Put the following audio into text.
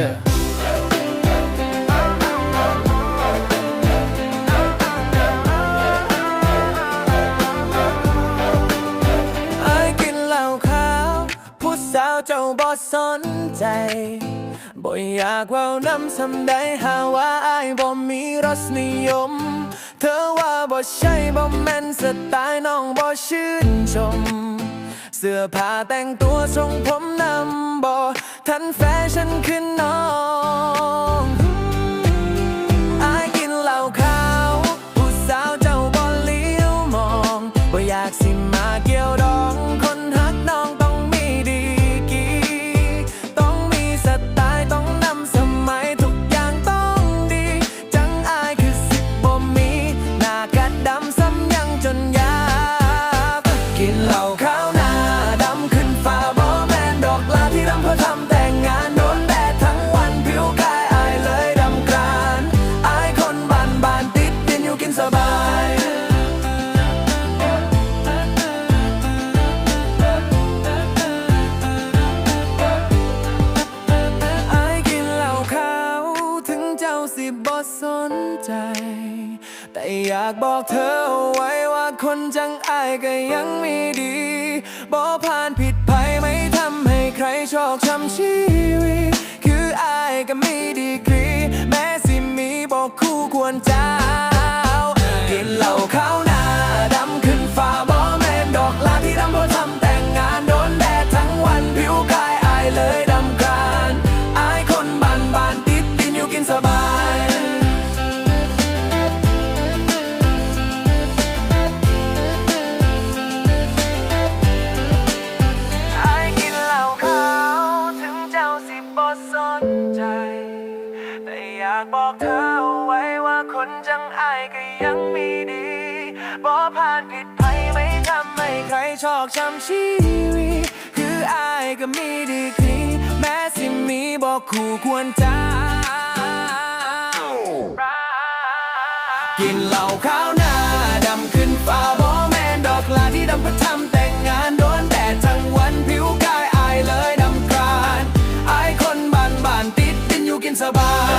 ไอ้กินเหล้าขาวผู้สาวเจ้าบอสนใจ บ่อยากว่าน้ำสำได้หาว่าไอ้บ่มีรสนิยม เธอว่าบ่ใช่บ่แม่นสไตล์น้องบ่ชื่นชม เสื้อผ้าแต่งตัวทรงผมนำบ่ทันแฟ ฉันคือน้องอายกินเหล้าขาวผู้สาวเจ้าบอลเลี้ยวมองว่าอยากสิมาเกี่ยวดองคน สนใจ แต่อยากบอกเธอเอาไว้ว่าคนจังอายก็ยังมีดีบ่ผ่านผิดภัยไม่ทำให้ใครชอกช้ำชีวิต คืออายก็มีดีกรี แม้สิมีบอกคู่ควรจ้ากินเหล้าขาวหน้าดำขึ้นฟ้าบ่แม่นดอกลาที่ดำเพราะทำแต่งงานโดนแดดทั้งวันผิวกายอายเลยดำกรานอายคนบานบานติดดินอยู่กินสบาย เธอาไว้ว่าคนจังอายก็ยังมีดีบ่ผ่านผิดภัยไม่ทำไม่ใครชอกช้ำชีวิตคืออายก็มีดีกรีแม้สิมีบอกคู่ควรจ้ากินเหล้าขาวหน้าดำขึ้นฟ้าบ่แมนดอกลาที่ดำพระทำแต่งงานโดนแดดทั้งวันผิวกายอายเลยดำกรานอายคนบ้านบ้านติดดินอยู่กินสบาย